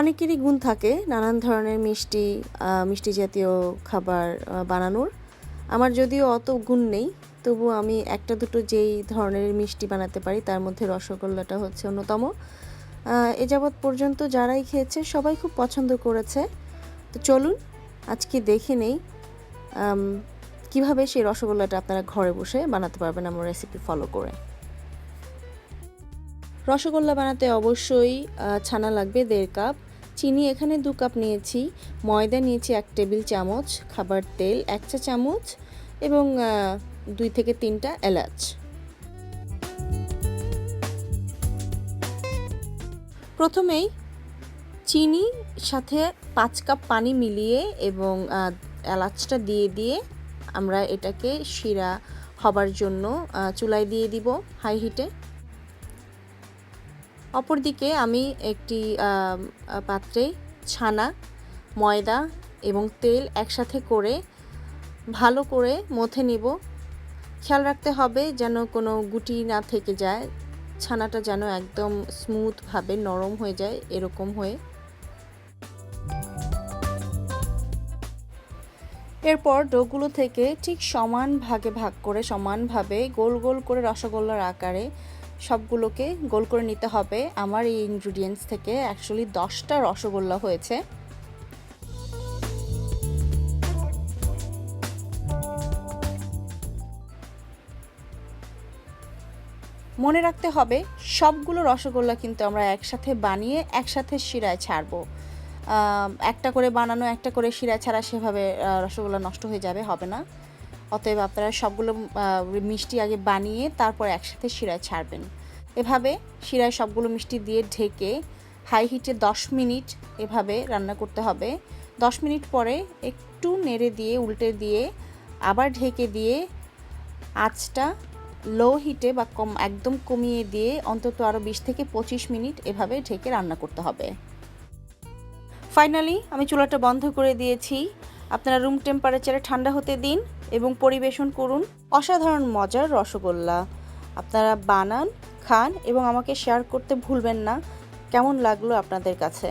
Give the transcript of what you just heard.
অনেকেরই গুণ থাকে, নানান ধরনের মিষ্টি মিষ্টি জাতীয় খাবার বানানোর। আমার যদিও অত গুণ নেই তবু আমি একটা দুটো যেই ধরনের মিষ্টি বানাতে পারি, তার মধ্যে রসগোল্লাটা হচ্ছে অন্যতম। এ যাবৎ পর্যন্ত যারাই খেয়েছে, সবাই খুব পছন্দ করেছে। তো চলুন, আজকে দেখে নেই কীভাবে সেই রসগোল্লাটা আপনারা ঘরে বসে বানাতে পারবেন আমার রেসিপি ফলো করে। রসগোল্লা বানাতে অবশ্যই ছানা লাগবে দেড় কাপ। চিনি এখানে দু কাপ নিয়েছি। ময়দা নিয়েছি এক টেবিল চামচ, খাবার তেল এক চা চামচ এবং দুই থেকে তিনটা এলাচ। প্রথমেই চিনি সাথে পাঁচ কাপ পানি মিলিয়ে এবং এলাচটা দিয়ে দিয়ে আমরা এটাকে শিরা হবার জন্য চুলায় দিয়ে দিব হাই হিটে। অপরদিকে আমি একটি পাত্রে ছানা, ময়দা এবং তেল একসাথে করে ভালো করে মথে নিব। খেয়াল রাখতে হবে যেন কোনো গুটি না থেকে যায়। ছানাটা যেন একদম স্মুথভাবে নরম হয়ে যায়, এরকম হয়ে। এরপর ডোগুলো থেকে ঠিক সমান ভাগে ভাগ করে সমানভাবে গোল গোল করে রসগোল্লার আকারে সবগুলোকে গোল করে নিতে হবে। আমার এই ইনগ্রিডিয়েন্টস থেকে অ্যাকচুয়ালি দশটা রসগোল্লা হয়েছে। মনে রাখতে হবে, সবগুলো রসগোল্লা কিন্তু আমরা একসাথে বানিয়ে একসাথে শিরায় ছাড়বো। একটা করে বানানো, একটা করে শিরা ছাড়া সেভাবে রসগোল্লা নষ্ট হয়ে যাবে, হবে না। অতএব আপনারা সবগুলো মিষ্টি আগে বানিয়ে তারপর একসাথে শিরায় ছাড়বেন। এভাবে শিরায় সবগুলো মিষ্টি দিয়ে ঢেকে হাই হিটে দশ মিনিট এভাবে রান্না করতে হবে। দশ মিনিট পরে একটু নেড়ে দিয়ে, উল্টে দিয়ে আবার ঢেকে দিয়ে আঁচটা লো হিটে বা কম, একদম কমিয়ে দিয়ে অন্তত আরও বিশ থেকে পঁচিশ মিনিট এভাবে ঢেকে রান্না করতে হবে। ফাইনালি আমি চুলাটা বন্ধ করে দিয়েছি। আপনারা রুম টেম্পারেচারে ঠান্ডা হতে দিন এবং পরিবেশন করুন অসাধারণ মজার রসগোল্লা। আপনারা বানান, খান এবং আমাকে শেয়ার করতে ভুলবেন না। কেমন লাগল আপনাদের কাছে?